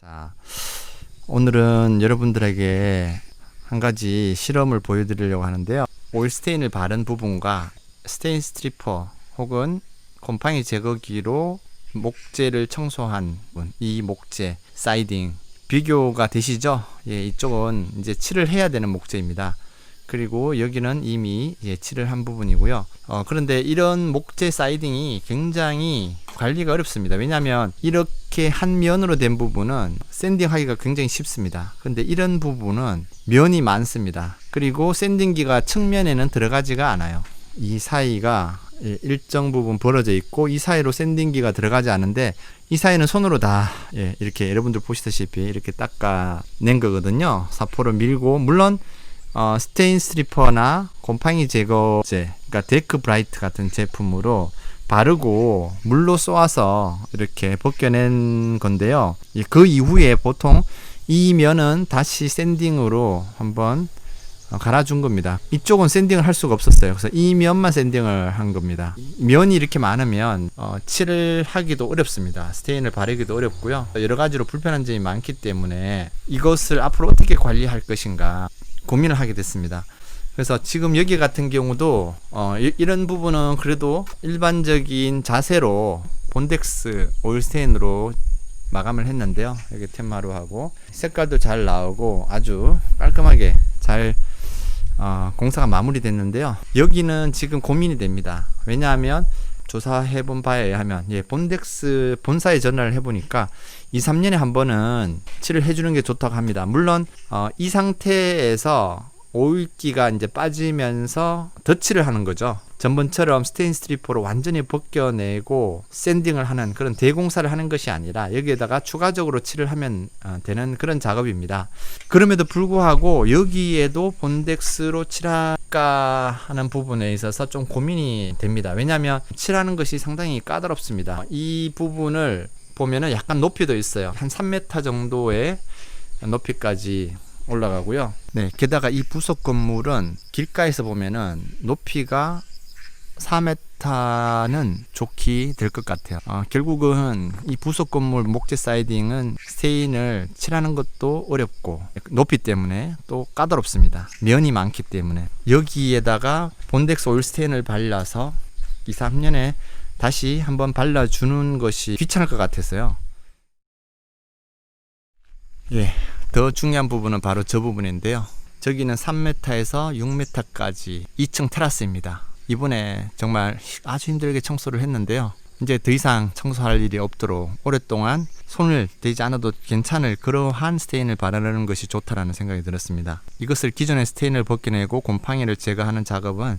자, 오늘은 여러분들에게 한 가지 실험을 보여드리려고 하는데요. 오일 스테인을 바른 부분과 스테인 스트리퍼 혹은 곰팡이 제거기로 목재를 청소한 이 목재, 사이딩 비교가 되시죠? 예, 이쪽은 이제 칠을 해야 되는 목재입니다. 그리고 여기는 이미 예, 칠을 한 부분이고요. 어, 그런데 이런 목재 사이딩이 굉장히 관리가 어렵습니다. 왜냐하면 이렇게 한 면으로 된 부분은 샌딩하기가 굉장히 쉽습니다. 근데 이런 부분은 면이 많습니다. 그리고 샌딩기가 측면에는 들어가지가 않아요. 이 사이가 예, 일정 부분 벌어져 있고 이 사이로 샌딩기가 들어가지 않는데 이 사이는 손으로 다 예, 이렇게 여러분들 보시다시피 이렇게 닦아낸 거거든요. 사포를 밀고 물론 어, 스테인 스트리퍼나 곰팡이 제거제, 그러니까 데크 브라이트 같은 제품으로 바르고 물로 쏘아서 이렇게 벗겨낸 건데요. 예, 그 이후에 보통 이 면은 다시 샌딩으로 한번 어, 갈아준 겁니다. 이쪽은 샌딩을 할 수가 없었어요. 그래서 이 면만 샌딩을 한 겁니다. 면이 이렇게 많으면 어, 칠을 하기도 어렵습니다. 스테인을 바르기도 어렵고요. 여러 가지로 불편한 점이 많기 때문에 이것을 앞으로 어떻게 관리할 것인가 고민을 하게 됐습니다. 그래서 지금 여기 같은 경우도 어, 이, 이런 부분은 그래도 일반적인 자세로 본덱스 오일 스테인으로 마감을 했는데요. 여기 템마루 하고 색깔도 잘 나오고 아주 깔끔하게 잘 어, 공사가 마무리됐는데요. 여기는 지금 고민이 됩니다. 왜냐하면 조사해 본 바에 의하면 예, 본덱스 본사에 전화를 해 보니까 2, 3년에 한 번은 칠을 해주는 게 좋다고 합니다. 물론 어, 이 상태에서 오일기가 이제 빠지면서 덧칠을 하는 거죠. 전번처럼 스테인 스트리퍼로 완전히 벗겨내고 샌딩을 하는 그런 대공사를 하는 것이 아니라 여기에다가 추가적으로 칠을 하면 어, 되는 그런 작업입니다. 그럼에도 불구하고 여기에도 본덱스로 칠할까 하는 부분에 있어서 좀 고민이 됩니다. 왜냐하면 칠하는 것이 상당히 까다롭습니다. 이 부분을 보면은 약간 높이도 있어요. 한 3m 정도의 높이까지 올라가고요. 네, 게다가 이 부속 건물은 길가에서 보면은 높이가 4m는 좋게 될것 같아요. 어, 결국은 이 부속 건물 목재 사이딩은 스테인을 칠하는 것도 어렵고 높이 때문에 또 까다롭습니다. 면이 많기 때문에 여기에다가 본덱스 오일 스테인을 발라서 2, 3년에 다시 한번 발라주는 것이 귀찮을 것 같았어요. 예, 더 중요한 부분은 바로 저 부분인데요. 저기는 3m에서 6m까지 2층 테라스입니다. 이번에 정말 아주 힘들게 청소를 했는데요. 이제 더 이상 청소할 일이 없도록 오랫동안 손을 대지 않아도 괜찮을 그러한 스테인을 바르는 것이 좋다라는 생각이 들었습니다. 이것을 기존의 스테인을 벗겨내고 곰팡이를 제거하는 작업은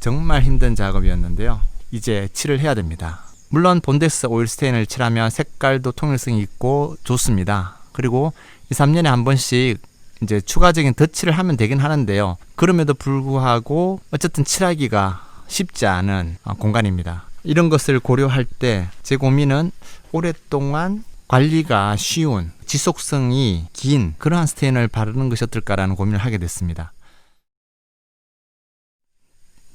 정말 힘든 작업이었는데요. 이제 칠을 해야 됩니다. 물론 본데스 오일 스테인을 칠하면 색깔도 통일성이 있고 좋습니다. 그리고 2, 3년에 한 번씩 이제 추가적인 덧칠을 하면 되긴 하는데요. 그럼에도 불구하고 어쨌든 칠하기가 쉽지 않은 어, 공간입니다. 이런 것을 고려할 때 제 고민은 오랫동안 관리가 쉬운 지속성이 긴 그러한 스테인을 바르는 것이 어떨까라는 고민을 하게 됐습니다.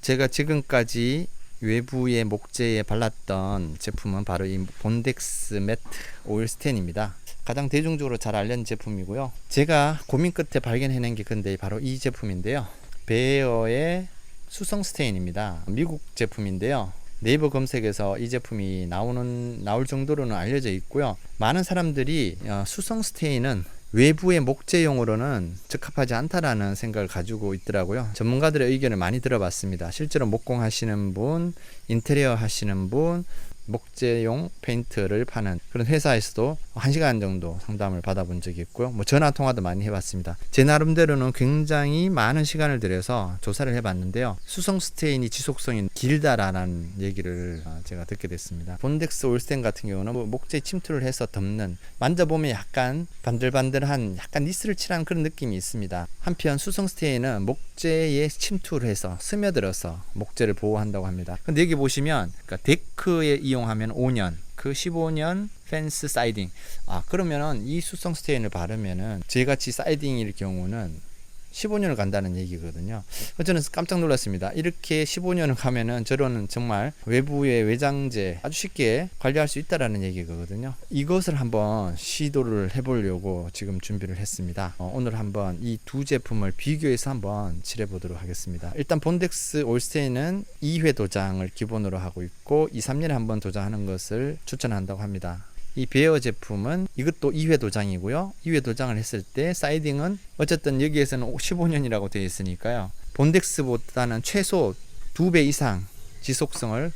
제가 지금까지 외부의 목재에 발랐던 제품은 바로 이 본덱스 매트 오일 스텐입니다. 가장 대중적으로 잘 알려진 제품이고요. 제가 고민 끝에 발견해낸 게 근데 바로 이 제품인데요. 베어의 수성 스테인입니다. 미국 제품인데요. 네이버 검색에서 이 제품이 나오는 나올 정도로는 알려져 있고요. 많은 사람들이 어, 수성 스테인은 외부의 목재용으로는 적합하지 않다라는 생각을 가지고 있더라고요. 전문가들의 의견을 많이 들어봤습니다. 실제로 목공 하시는 분, 인테리어 하시는 분, 목재용 페인트를 파는 그런 회사에서도 한 시간 정도 상담을 받아본 적이 있고요. 뭐 전화 통화도 많이 해봤습니다. 제 나름대로는 굉장히 많은 시간을 들여서 조사를 해봤는데요. 수성 스테인이 지속성이 길다라는 얘기를 아, 제가 듣게 됐습니다. 본덱스 올스텐 같은 경우는 뭐 목재 침투를 해서 덮는 만져보면 약간 반들반들한 약간 니스를 칠한 그런 느낌이 있습니다. 한편 수성 스테인은 목재에 침투를 해서 스며들어서 목재를 보호한다고 합니다. 근데 여기 보시면 그러니까 데크에 이용 하면 5년 그 15년 펜스 사이딩. 아 그러면은 이 수성 스테인을 바르면은 저같이 사이딩일 경우는 15년을 간다는 얘기거든요. 어, 저는 깜짝 놀랐습니다. 이렇게 15년을 가면은 저런 정말 외부의 외장재 아주 쉽게 관리할 수 있다라는 얘기거든요. 이것을 한번 시도를 해보려고 지금 준비를 했습니다. 어, 오늘 한번 이 두 제품을 비교해서 한번 칠해 보도록 하겠습니다. 일단 본덱스 올스테인은 2회 도장을 기본으로 하고 있고 2, 3년에 한 번 도장하는 것을 추천한다고 합니다. 이 베어 제품은 이것도 2회 도장이고요. 2회 도장을 했을 때 사이딩은 어쨌든 여기에서는 15년이라고 되어 있으니까요. 본덱스보다는 최소 2배 이상 지속성을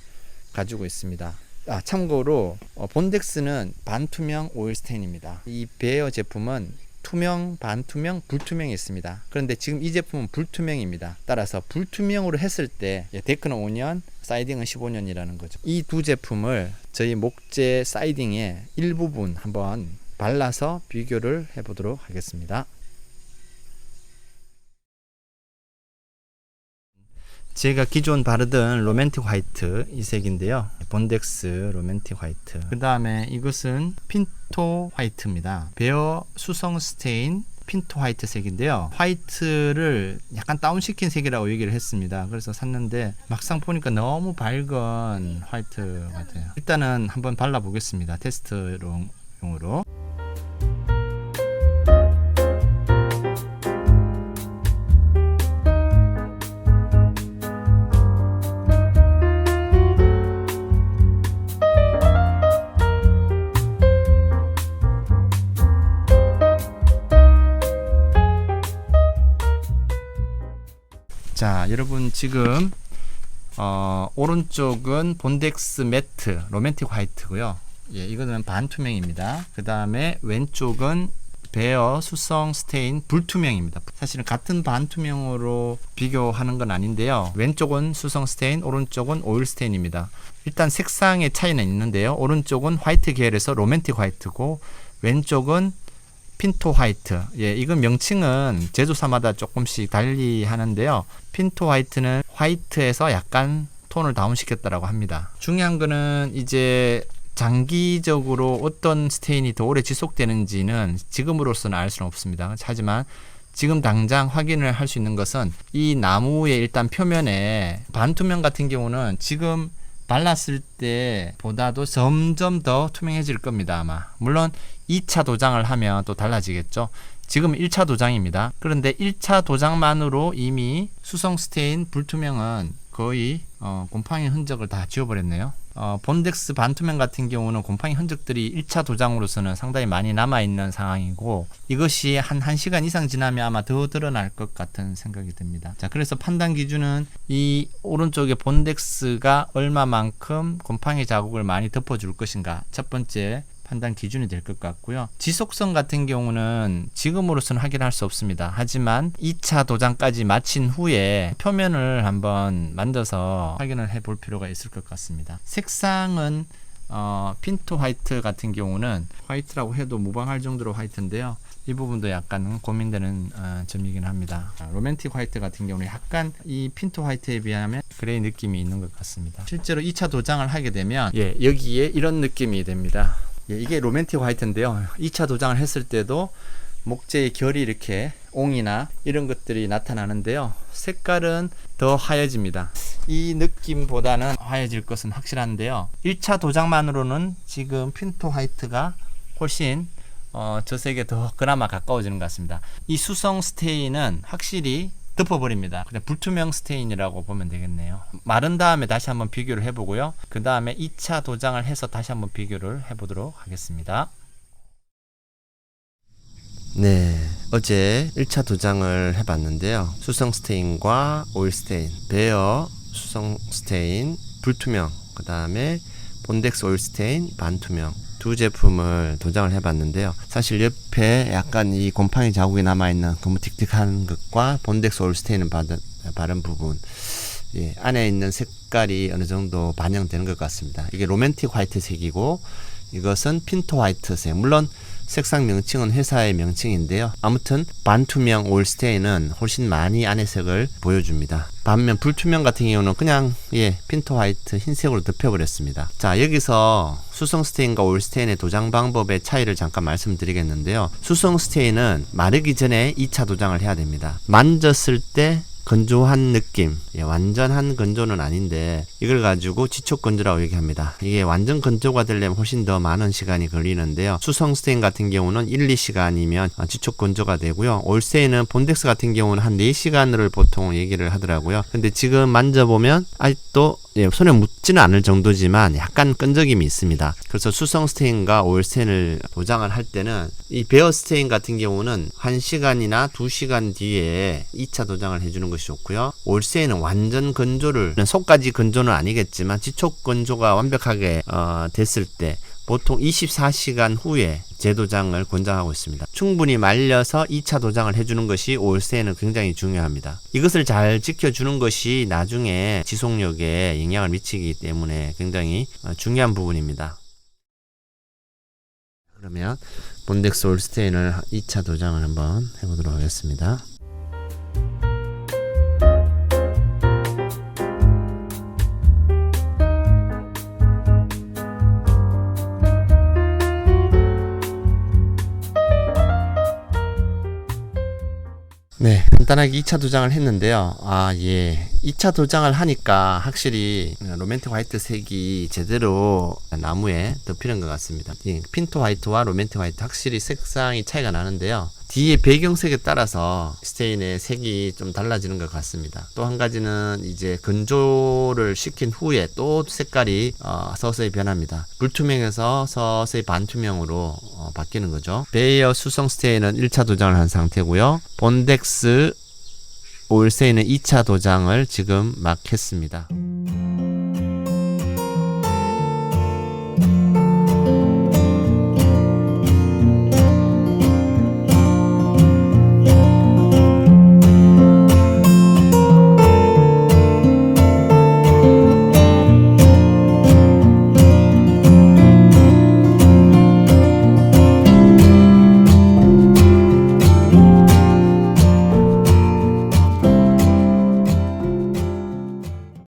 가지고 있습니다. 아, 참고로 어, 본덱스는 반투명 오일 스테인입니다. 이 베어 제품은 투명, 반투명, 불투명이 있습니다. 그런데 지금 이 제품은 불투명입니다. 따라서 불투명으로 했을 때 예, 데크는 5년, 사이딩은 15년이라는 거죠. 이 두 제품을 저희 목재 사이딩의 일부분 한번 발라서 비교를 해보도록 하겠습니다. 제가 기존 바르던 로맨틱 화이트 이 색인데요. 본덱스 로맨틱 화이트. 그 다음에 이것은 핀토 화이트입니다. 베어 수성 스테인 핀토 화이트 색인데요. 화이트를 약간 다운시킨 색이라고 얘기를 했습니다. 그래서 샀는데 막상 보니까 너무 밝은 화이트 같아요. 일단은 한번 발라보겠습니다. 테스트용으로. 자, 여러분 지금 어, 오른쪽은 본덱스 매트 로맨틱 화이트고요. 예, 이거는 반투명입니다. 그 다음에 왼쪽은 베어 수성 스테인 불투명입니다. 사실은 같은 반투명으로 비교하는 건 아닌데요. 왼쪽은 수성 스테인, 오른쪽은 오일 스테인입니다. 일단 색상의 차이는 있는데요. 오른쪽은 화이트 계열에서 로맨틱 화이트고 왼쪽은 핀토 화이트. 예, 이건 명칭은 제조사마다 조금씩 달리 하는데요. 핀토 화이트는 화이트에서 약간 톤을 다운시켰다라고 합니다. 중요한 거는 이제 장기적으로 어떤 스테인이 더 오래 지속되는지는 지금으로서는 알 수는 없습니다. 하지만 지금 당장 확인을 할 수 있는 것은 이 나무의 일단 표면에 반투명 같은 경우는 지금 발랐을 때보다도 점점 더 투명해질 겁니다, 아마. 물론 2차 도장을 하면 또 달라지겠죠. 지금 1차 도장입니다. 그런데 1차 도장만으로 이미 수성 스테인 불투명은 거의 어, 곰팡이 흔적을 다 지워버렸네요. 어, 본덱스 반투명 같은 경우는 곰팡이 흔적들이 1차 도장으로서는 상당히 많이 남아있는 상황이고 이것이 한 1시간 이상 지나면 아마 더 드러날 것 같은 생각이 듭니다. 자, 그래서 판단 기준은 이 오른쪽에 본덱스가 얼마만큼 곰팡이 자국을 많이 덮어줄 것인가. 첫 번째 판단 기준이 될 것 같고요. 지속성 같은 경우는 지금으로서는 확인할 수 없습니다. 하지만 2차 도장까지 마친 후에 표면을 한번 만져서 확인을 해 볼 필요가 있을 것 같습니다. 색상은 어, 핀토 화이트 같은 경우는 화이트라고 해도 무방할 정도로 화이트인데요. 이 부분도 약간 고민되는 어, 점이긴 합니다. 아, 로맨틱 화이트 같은 경우는 약간 이 핀토 화이트에 비하면 그레이 느낌이 있는 것 같습니다. 실제로 2차 도장을 하게 되면 예, 여기에 이런 느낌이 됩니다. 예, 이게 로맨틱 화이트인데요. 2차 도장을 했을 때도 목재의 결이 이렇게 옹이나 이런 것들이 나타나는데요. 색깔은 더 하얘집니다. 이 느낌보다는 하얘질 것은 확실한데요. 1차 도장만으로는 지금 핀토 화이트가 훨씬 어, 저 색에 더 그나마 가까워지는 것 같습니다. 이 수성 스테인은 확실히 덮어버립니다. 그냥 불투명 스테인이라고 보면 되겠네요. 마른 다음에 다시 한번 비교를 해보고요. 그 다음에 2차 도장을 해서 다시 한번 비교를 해보도록 하겠습니다. 네, 어제 1차 도장을 해봤는데요. 수성 스테인과 오일 스테인, 베어 수성 스테인, 불투명, 그 다음에 본덱스 오일 스테인, 반투명 두 제품을 도장을 해봤는데요. 사실 옆에 약간 이 곰팡이 자국이 남아있는 너무 틱틱한 것과 본덱스 오일 스테인을 바른, 부분, 예, 안에 있는 색깔이 어느 정도 반영되는 것 같습니다. 이게 로맨틱 화이트 색이고 이것은 핀토 화이트색. 물론 색상 명칭은 회사의 명칭인데요. 아무튼 반투명 올스테인은 훨씬 많이 안의 색을 보여줍니다. 반면 불투명 같은 경우는 그냥 예 핀토 화이트 흰색으로 덮여버렸습니다. 자 여기서 수성 스테인과 올 스테인의 도장 방법의 차이를 잠깐 말씀드리겠는데요. 수성 스테인은 마르기 전에 2차 도장을 해야 됩니다. 만졌을 때 건조한 느낌, 예, 완전한 건조는 아닌데 이걸 가지고 지촉 건조라고 얘기합니다. 이게 완전 건조가 되려면 훨씬 더 많은 시간이 걸리는데요. 수성 스테인 같은 경우는 1, 2시간이면 지촉 건조가 되고요. 올스테인은 본덱스 같은 경우는 한 4시간을 보통 얘기를 하더라고요. 근데 지금 만져보면 아직도 예, 손에 묻지는 않을 정도지만 약간 끈적임이 있습니다. 그래서 수성 스테인과 올 스테인을 도장을 할 때는 이 베어 스테인 같은 경우는 1시간이나 2시간 뒤에 2차 도장을 해주는 것이 좋고요. 올 스테인은 완전 건조를 속까지 건조는 아니겠지만 지촉 건조가 완벽하게 어, 됐을 때 보통 24시간 후에 재도장을 권장하고 있습니다. 충분히 말려서 2차 도장을 해주는 것이 올세에는 굉장히 중요합니다. 이것을 잘 지켜주는 것이 나중에 지속력에 영향을 미치기 때문에 굉장히 어, 중요한 부분입니다. 그러면 본덱스 올스테인을 2차 도장을 한번 해보도록 하겠습니다. 네, 간단하게 2차 도장을 했는데요. 아, 예. 2차 도장을 하니까 확실히 로맨틱 화이트 색이 제대로 나무에 덮이는 것 같습니다. 예, 핀토 화이트와 로맨틱 화이트 확실히 색상이 차이가 나는데요. 뒤에 배경색에 따라서 스테인의 색이 좀 달라지는 것 같습니다. 또 한 가지는 이제 건조를 시킨 후에 또 색깔이 어, 서서히 변합니다. 불투명에서 서서히 반투명으로 어, 바뀌는 거죠. 베이어 수성 스테인은 1차 도장을 한 상태고요. 본덱스 올세이는 2차 도장을 지금 막 했습니다.